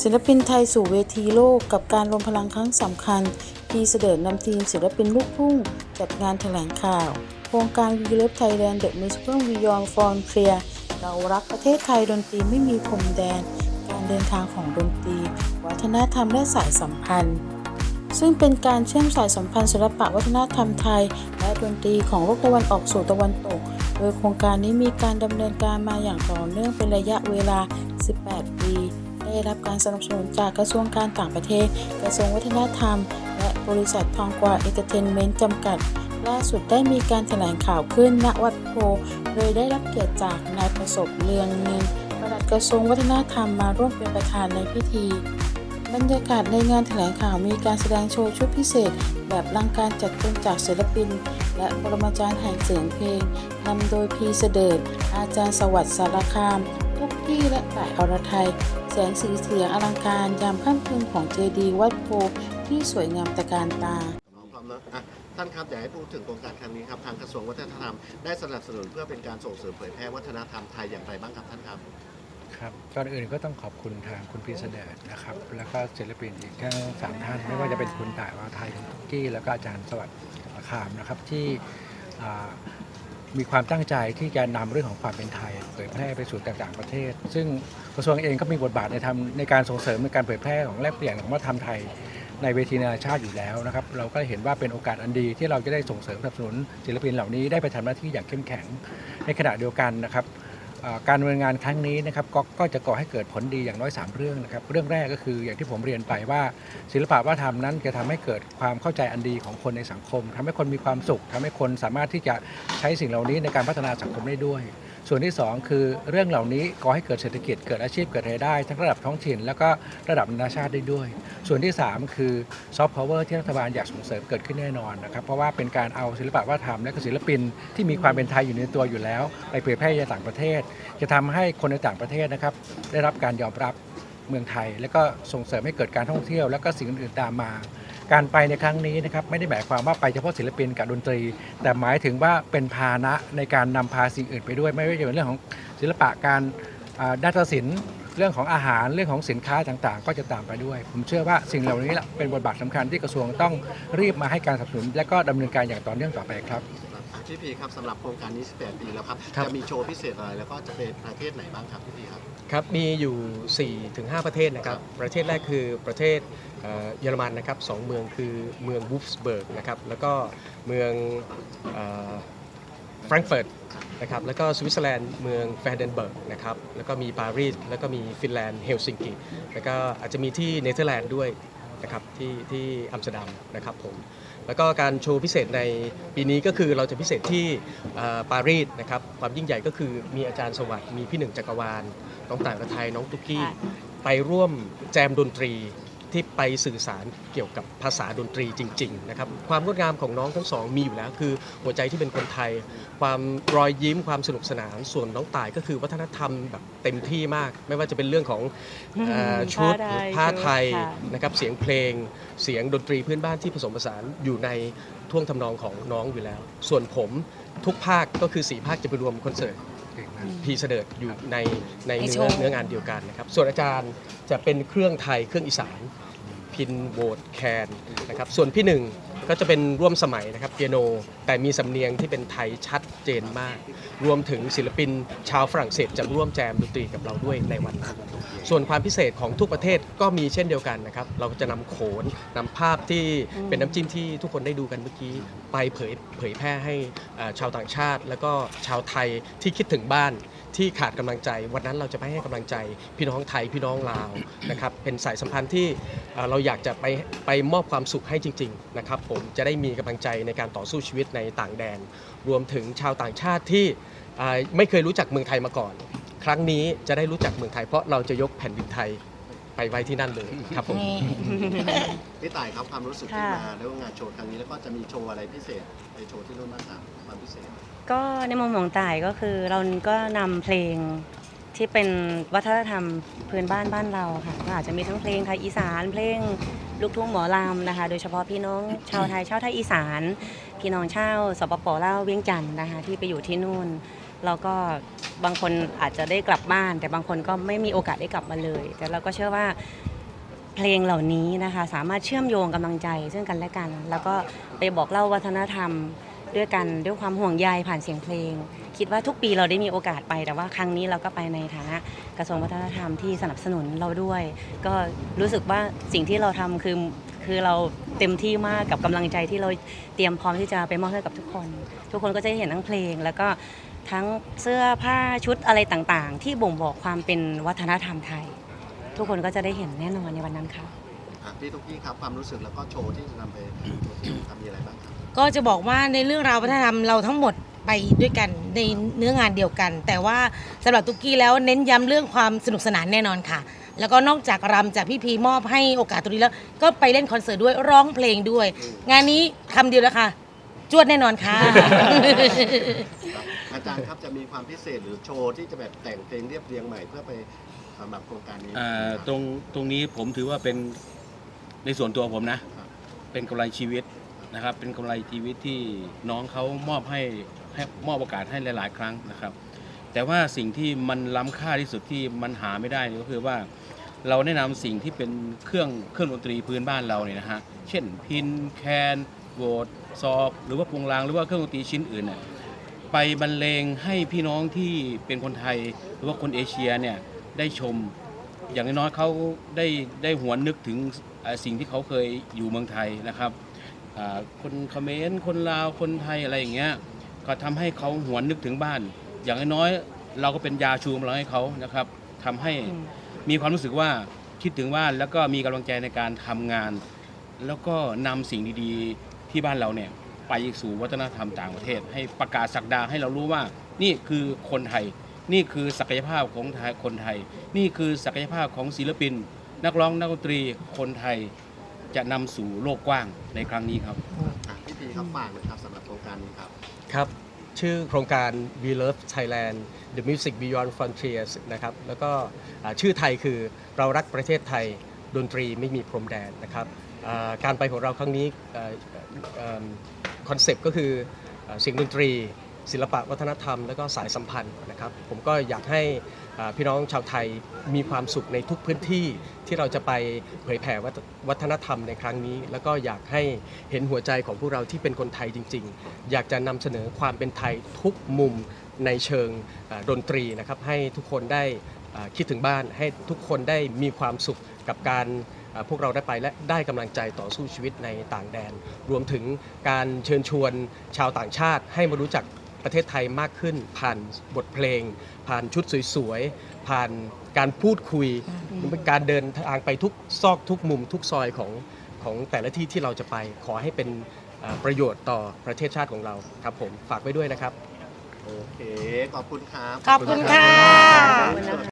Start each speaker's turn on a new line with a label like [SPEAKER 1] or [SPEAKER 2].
[SPEAKER 1] ศิลปินไทยสู่เวทีโลกกับการรวมพลังครั้งสำคัญพีเสดิร์ดนำทีมศิลปินลูกทุ่ง จัดงานแถลงข่าว โครงการ We Love Thailand The Musical Beyond Frontier เรารักประเทศไทยดนตรีไม่มีพรมแดน การเดินทางของดนตรี วัฒนธรรมและสายสัมพันธ์ ซึ่งเป็นการเชื่อมสายสัมพันธ์ศิลปะวัฒนธรรมไทย และดนตรีของโลกตะวันออกสู่ตะวันตก โดยโครงการนี้มีการดำเนินการมาอย่างต่อเนื่องเป็นระยะเวลา 18 ปี ได้รับการสนับสนุนจากกระทรวงการต่างประเทศ กระทรวงวัฒนธรรม และบริษัททองกวาเอนเตอร์เทนเมนต์จำกัด ล่าสุดได้มีการแถลงข่าวขึ้นณวัดโพโดยได้รับเกียรติจากนายประสบเลืองเงินประลัดกระทรวงวัฒนธรรมมาร่วมเป็นประธานในพิธีบรรยากาศในงานแถลงข่าวมีการแสดงโชว์ชุดพิเศษ แบบลังการจัดเต็มจากศิลปิน และปรมาจารย์แห่งเสียงเพลงนำโดยพีเสดิร์อาจารย์สวัสดิ์สารคาม ทุกที่และต่ายอรไทย แสงสีเสียงอลังการยามค่ำคืนของเจดีย์วัดโพที่สวยงามตระการตา
[SPEAKER 2] ของความรักอะท่านครับอยากให้พูดถึงโครงการครั้งนี้ครับทางกระทรวงวัฒนธรรมได้สนับสนุนเพื่อเป็นการส่งเสริมเผยแพร่วัฒนธรรมไทยอย่างไรบ้างครับท่านครับ
[SPEAKER 3] ครับก่อนอื่นก็ต้องขอบคุณทางคุณพีเสเดร์นะครับ แล้วก็ศิลปินอีกทั้งสามท่านไม่ว่าจะเป็นคุณต่ายวาไทยคุณตุ๊กกี้แล้วก็อาจารย์สวัสดิ์ประคามนะครับที่อ่า มีความตั้งใจที่จะนำเรื่องของความเป็นไทยเผยแพร่ไปสู่ต่างประเทศ ซึ่งกระทรวงเองก็มีบทบาทในทำในการส่งเสริมในการเผยแพร่ของแลกเปลี่ยนของวัฒนธรรมไทยในเวทีนานาชาติอยู่แล้วนะครับ เราก็เห็นว่าเป็นโอกาสอันดีที่เราจะได้ส่งเสริมสนับสนุนศิลปินเหล่านี้ได้ไปทำหน้าที่อย่างเข้มแข็งในขณะเดียวกันนะครับ การดำเนินงานครั้งนี้นะครับกก็จะก่อให้เกิดผลดีอย่างน้อย 3 เรื่องนะครับเรื่องแรกก็คืออย่างที่ผมเรียนไปว่า ศิลปะวัฒนธรรมนั้นจะทำให้เกิดความเข้าใจอันดีของคนในสังคมทำให้คนมีความสุขทำให้คนสามารถที่จะใช้สิ่งเหล่านี้ในการพัฒนาสังคมได้ด้วย ส่วนที่ 2 คือเรื่องเหล่านี้ก่อให้เกิดเศรษฐกิจเกิดอาชีพเกิดรายได้ ทั้งระดับท้องถิ่น แล้วก็ระดับนานาชาติได้ด้วย ส่วนที่ 3 คือซอฟต์พาวเวอร์ที่รัฐบาลอยากส่งเสริมเกิดขึ้นแน่นอนนะครับเพราะว่าเป็นการเอาศิลปะวัฒนธรรมและก็ศิลปินที่มีความเป็นไทยอยู่ในตัวอยู่แล้ว ไปเผยแพร่ยังต่างประเทศ จะทำให้คนในต่างประเทศนะครับได้รับการยอมรับเมืองไทย และก็ส่งเสริมให้เกิดการท่องเที่ยว และก็สิ่งอื่นๆตามมา การไปในครั้งนี้นะครับไม่ได้หมายความว่าไปเฉพาะศิลปินกับดนตรี แต่หมายถึงว่าเป็นพาหนะในการนำพาสิ่งอื่นไปด้วย ไม่ว่าจะเป็นเรื่องของศิลปะการอ่าด้านศิลป์เรื่องของอาหารเรื่องของสินค้าต่างๆ ก็จะตามไปด้วย ผมเชื่อว่าสิ่งเหล่านี้แหละเป็นบทบาทสำคัญที่กระทรวงต้องรีบมาให้การสนับสนุนและก็ดำเนินการอย่างต่อเนื่องต่อไปครับ
[SPEAKER 2] พี่พีครับสำหรับโครงการนี้ 18 ปีแล้วครับ
[SPEAKER 4] ครับ
[SPEAKER 2] จะมีโชว์พิเศษอะไรแล้วก็จะเป็นประเทศไหนบ้างครับพี่พีครับ
[SPEAKER 4] ครับมีอยู่ 4-5 ประเทศนะครับ ประเทศแรกคือประเทศเอ่อเยอรมันนะครับสองเมืองคือเมืองวูฟสเบิร์กนะครับแล้วก็เมืองแฟรงก์เฟิร์ตนะครับแล้วก็สวิตเซอร์แลนด์เมืองแฟร์เดนเบิร์กนะครับแล้วก็มีปารีสแล้วก็มีฟินแลนด์เฮลซิงกิแล้วก็อาจจะมีที่เนเธอร์แลนด์ด้วยนะครับที่ที่อัมสเตอร์ดัมนะครับผม แล้วก็การโชว์พิเศษในปีนี้ก็คือเราจะพิเศษที่เอ่อปารีสนะครับความยิ่งใหญ่ก็คือมีอาจารย์สวัสดิ์มีพี่หนึ่งจักรวาลน้องต่างประไทยน้องตุ๊กกี้ไปร่วมแจมดนตรี ที่ไปสื่อสารเกี่ยวกับภาษาดนตรีจริงๆนะครับความงดงามของน้องทั้งสองมีอยู่แล้ว คือหัวใจที่เป็นคนไทย ความรอยยิ้มความสนุกสนานส่วนน้องต่ายก็คือวัฒนธรรมแบบเต็มที่มาก ไม่ว่าจะเป็นเรื่องของเอ่อชุด
[SPEAKER 5] ผ้าไทย
[SPEAKER 4] ผ้าไทย
[SPEAKER 5] ค่ะ
[SPEAKER 4] นะครับเสียงเพลง เสียงดนตรีพื้นบ้านที่ผสมผสานอยู่ในท่วงทำนองของน้องอยู่แล้ว ส่วนผมทุกภาคก็คือสี่ภาคจะไปรวมคอนเสิร์ต พีเสดิร์ดอยู่ในใน
[SPEAKER 5] ในโช
[SPEAKER 4] เนื้อ
[SPEAKER 5] ว์
[SPEAKER 4] เนื้องานเดียวกันนะครับ ส่วนอาจารย์จะเป็นเครื่องไทยเครื่องอีสาน พินโบดแคนนะครับ ส่วนพี่หนึ่งก็จะเป็นร่วมสมัยนะครับเปียโน แต่มีสำเนียงที่เป็นไทยชัดเจนมาก รวมถึงศิลปินชาวฝรั่งเศสจะร่วมแจมดนตรีกับเราด้วยในวันนั้น ส่วนความพิเศษของทุกประเทศก็มีเช่นเดียวกันนะครับ เราก็จะนำโขนนำภาพที่เป็นน้ำจิ้มที่ทุกคนได้ดูกันเมื่อกี้ ไปเผยเผยแพร่ให้เอ่อชาวต่างชาติ แล้วก็ชาวไทยที่คิดถึงบ้านที่ขาดกำลังใจ วันนั้นเราจะไปให้กำลังใจพี่น้องไทยพี่น้องลาวนะครับเป็นสายสัมพันธ์ที่เอ่อเราอยากจะไปไปมอบความสุขให้จริงๆนะครับผมจะได้มีกำลังใจในการต่อสู้ชีวิตในต่างแดน รวมถึงชาวต่างชาติที่เอ่อไม่เคยรู้จักเมืองไทยมาก่อน ครั้งนี้จะได้รู้จักเมืองไทย เพราะเราจะยกแผ่นดินไทยไปไว้ที่นั่นเลยครับผม
[SPEAKER 5] นี่
[SPEAKER 2] พี่ต่ายครับความรู้สึกที่
[SPEAKER 5] ค่ะ
[SPEAKER 2] มาได้ร่วมงานโชว์ครั้งนี้แล้วก็จะมีโชว์อะไรพิเศษในโชว์ที่นู่นบ้างครับความพิเศษ
[SPEAKER 5] ก็ในมุมของต่ายก็คือเราก็นำเพลงที่เป็นวัฒนธรรมพื้นบ้านบ้านเราค่ะก็อาจจะมีทั้งเพลงไทยอีสานเพลงลูกทุ่งหมอลำนะคะ โดยเฉพาะพี่น้องชาวไทยชาวไทยอีสาน พี่น้องชาวสปปลาวเวียงจันทร์นะคะที่ไปอยู่ที่นู่น แล้วก็บางคนอาจจะได้กลับบ้าน แต่บางคนก็ไม่มีโอกาสได้กลับมาเลย แต่เราก็เชื่อว่าเพลงเหล่านี้นะคะ สามารถเชื่อมโยงกำลังใจซึ่งกันและกัน แล้วก็ไปบอกเล่าวัฒนธรรมด้วยกันด้วยความห่วงใยผ่านเสียงเพลง คิดว่าทุกปีเราได้มีโอกาสไปแต่ว่าครั้งนี้เราก็ไปในฐานะกระทรวงวัฒนธรรมที่สนับสนุนเราด้วย ก็รู้สึกว่าสิ่งที่เราทำคือ คือเราเต็มที่มากกับกำลังใจที่เราเตรียมพร้อมที่จะไปมอบให้กับทุกคน ทุกคนก็จะได้เห็นทั้งเพลง แล้วก็ทั้งเสื้อผ้าชุดอะไรต่างๆ ที่บ่งบอกความเป็นวัฒนธรรมไทย ทุกคนก็จะได้เห็นแน่นอนในวันนั้นค่ะ
[SPEAKER 2] อะพี่ทุกกี้ครับความรู้สึกแล้วก็โชว์ที่จะนำไปโชว์ที่นู่นครับมีอะไรบ้างครับ
[SPEAKER 6] ก็จะบอกว่าในเรื่องราววัฒนธรรมเราทั้งหมดไปด้วยกันในเนื้องานเดียวกัน แต่ว่าสำหรับตุกกี้แล้วเน้นย้ำเรื่องความสนุกสนานแน่นอนค่ะ แล้วก็นอกจากรำจากพี่พีมอบให้โอกาสตรงนี้แล้ว ก็ไปเล่นคอนเสิร์ตด้วยร้องเพลงด้วย งานนี้คำเดียวแล้วค่ะ จวดแน่นอนค่ะ
[SPEAKER 2] ครับอาจารย์ครับจะมีความพิเศษหรือโชว์ที่จะแบบแต่งเพลงเรียบเรียงใหม่เพื่อไปสำหรับโครงการนี้
[SPEAKER 7] อ่า
[SPEAKER 2] ครับ
[SPEAKER 7] ตรงตรงนี้ผมถือว่าเป็นในส่วนตัวผมนะ
[SPEAKER 2] ครับ
[SPEAKER 7] เป็นกำไรชีวิตนะครับ เป็นกำไรชีวิตที่น้องเขามอบให้ให้มอบโอกาสให้หลาย ๆ ครั้งนะครับ แต่ว่าสิ่งที่มันล้ำค่าที่สุดที่มันหาไม่ได้ก็คือว่า เราแนะนำสิ่งที่เป็นเครื่องเครื่องดนตรีพื้นบ้านเราเนี่ยนะฮะเช่นพินแคนโวดซอบหรือว่าปรุงรางหรือว่าเครื่องดนตรีชิ้นอื่นเนี่ยไปบรรเลงให้พี่น้องที่เป็นคนไทยหรือว่าคนเอเชียเนี่ยได้ชม อย่างน้อยเขาได้ได้หวนนึกถึงสิ่งที่เขาเคยอยู่เมืองไทยนะครับคนเขมรคนลาวคนไทยอะไรอย่างเงี้ยก็ทำให้เขาหวนนึกถึงบ้าน อย่างน้อยๆเราก็เป็นยาชูกำลังให้เขานะครับทำให้มีความรู้สึกว่าคิดถึงบ้านแล้วก็มีกำลังใจในการทำงาน แล้วก็นำสิ่งดีๆที่บ้านเราเนี่ยไปสู่วัฒนธรรมต่างประเทศ ให้ประกาศสักดาให้เรารู้ว่า นี่คือคนไทย นี่คือศักยภาพของไทยคนไทย นี่คือศักยภาพของศิลปิน นักร้องนักดนตรีคนไทยจะนำสู่โลกกว้างในครั้งนี้ครับ
[SPEAKER 2] อะพี่พีครับฝากเลยครับสำหรับโครงการนี้ครับ
[SPEAKER 4] ครับ ชื่อโครงการ We Love Thailand The Music Beyond Frontiers นะครับ แล้วก็ชื่อไทยคือเรารักประเทศไทยดนตรีไม่มีพรมแดนนะครับการไปของเราครั้งนี้คอนเซปต์ก็คือเสียงดนตรี ศิลปะวัฒนธรรม แล้วก็สายสัมพันธ์นะครับ ผมก็อยากให้พี่น้องชาวไทยมีความสุขในทุกพื้นที่ที่เราจะไปเผยแผ่วัฒนธรรมในครั้งนี้ แล้วก็อยากให้เห็นหัวใจของพวกเราที่เป็นคนไทยจริง ๆ อยากจะนำเสนอความเป็นไทยทุกมุมในเชิงดนตรีนะครับ ให้ทุกคนได้คิดถึงบ้าน ให้ทุกคนได้มีความสุขกับการพวกเราได้ไปและได้กำลังใจต่อสู้ชีวิตในต่างแดน รวมถึงการเชิญชวนชาวต่างชาติให้มารู้จัก ประเทศไทยมากขึ้น ผ่านบทเพลง ผ่านชุดสวยๆ ผ่านการพูดคุยการเดินทางไปทุกซอกทุกมุมทุกซอยของของแต่ละที่ที่เราจะไปขอให้เป็นอ่าประโยชน์ต่อประเทศชาติของเราครับผมฝากไว้ด้วยนะครับ
[SPEAKER 2] โอเค ขอบคุณครับ
[SPEAKER 6] ขอบคุณค่ะ
[SPEAKER 5] ขอบคุณนะคะ